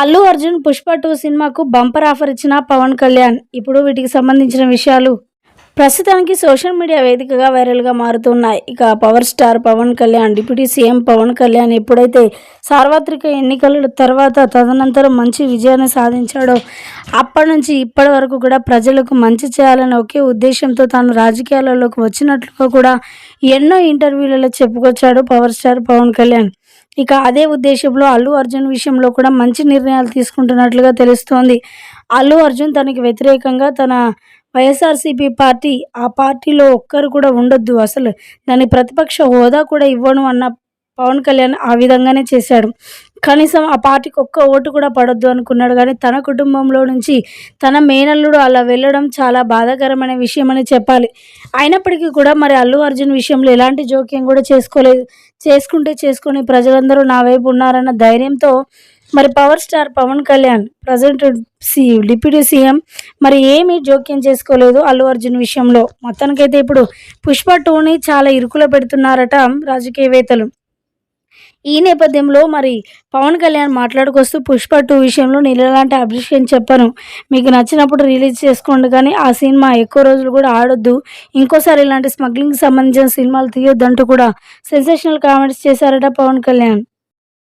Allu Arjun Pushpa two సినిమాకు bumper offer ఇచ్చిన పవన్ కళ్యాణ్. ఇప్పుడు వీటికి సంబంధించిన విషయాలు. ప్రస్తుతానికి సోషల్ మీడియా వేదికగా వైరల్గా మారుతున్నాయి. ఇక power star Pawan Kalyan deputy CM Pawan Kalyan ఎప్పుడైతే సార్వత్రిక ఎన్నికల తర్వాత తదనంతరం మంచి విజయాన్ని సాధించాడో అప్పటి నుంచి ఇప్పటి వరకు కూడా ప్రజలకు మంచి చేయాలని ఒకే ఉద్దేశంతో తాను రాజకీయాలలోకి వచ్చినట్లుగా కూడా ఎన్నో ఇంటర్వ్యూలలో చెప్పుకొచ్చాడు పవర్ స్టార్ పవన్ కళ్యాణ్. ఇక అదే ఉద్దేశంలో అల్లు అర్జున్ విషయంలో కూడా మంచి నిర్ణయాలు తీసుకుంటున్నట్లుగా తెలుస్తోంది. అల్లు అర్జున్ తనకి వ్యతిరేకంగా తన వైఎస్ఆర్సీపీ పార్టీ ఆ పార్టీలో ఒక్కరు కూడా ఉండొద్దు. అసలు దాని ప్రతిపక్ష హోదా కూడా ఇవ్వను అన్న పవన్ కళ్యాణ్ ఆ విధంగానే చేశాడు. కనీసం ఆ పార్టీకి ఒక్క ఓటు కూడా పడొద్దు అనుకున్నాడు. కానీ తన కుటుంబంలో నుంచి తన మేనల్లుడు అలా వెళ్ళడం చాలా బాధాకరమైన విషయం అని చెప్పాలి. అయినప్పటికీ కూడా మరి అల్లు అర్జున్ విషయంలో ఎలాంటి జోక్యం కూడా చేసుకోలేదు. చేసుకుంటే చేసుకొని ప్రజలందరూ నా వైపు ఉన్నారన్న ధైర్యంతో మరి power star Pawan Kalyan present C deputy CM మరి ఏమీ జోక్యం చేసుకోలేదు అల్లు అర్జున్ విషయంలో. మొత్తానికైతే ఇప్పుడు పుష్ప టూని చాలా ఇరుకులో పెడుతున్నారట రాజకీయవేత్తలు. ఈ నేపథ్యంలో మరి పవన్ కళ్యాణ్ మాట్లాడుకొస్తూ పుష్ప టూ విషయంలో నేను ఎలాంటి అభిషేకం చెప్పను. మీకు నచ్చినప్పుడు రిలీజ్ చేసుకోండి కానీ ఆ సినిమా ఎక్కువ రోజులు కూడా ఆడొద్దు. ఇంకోసారి ఇలాంటి స్మగ్లింగ్ సంబంధించిన సినిమాలు తీయొద్దు అంటూ కూడా సెన్సేషనల్ కామెంట్స్ చేశారట పవన్ కళ్యాణ్.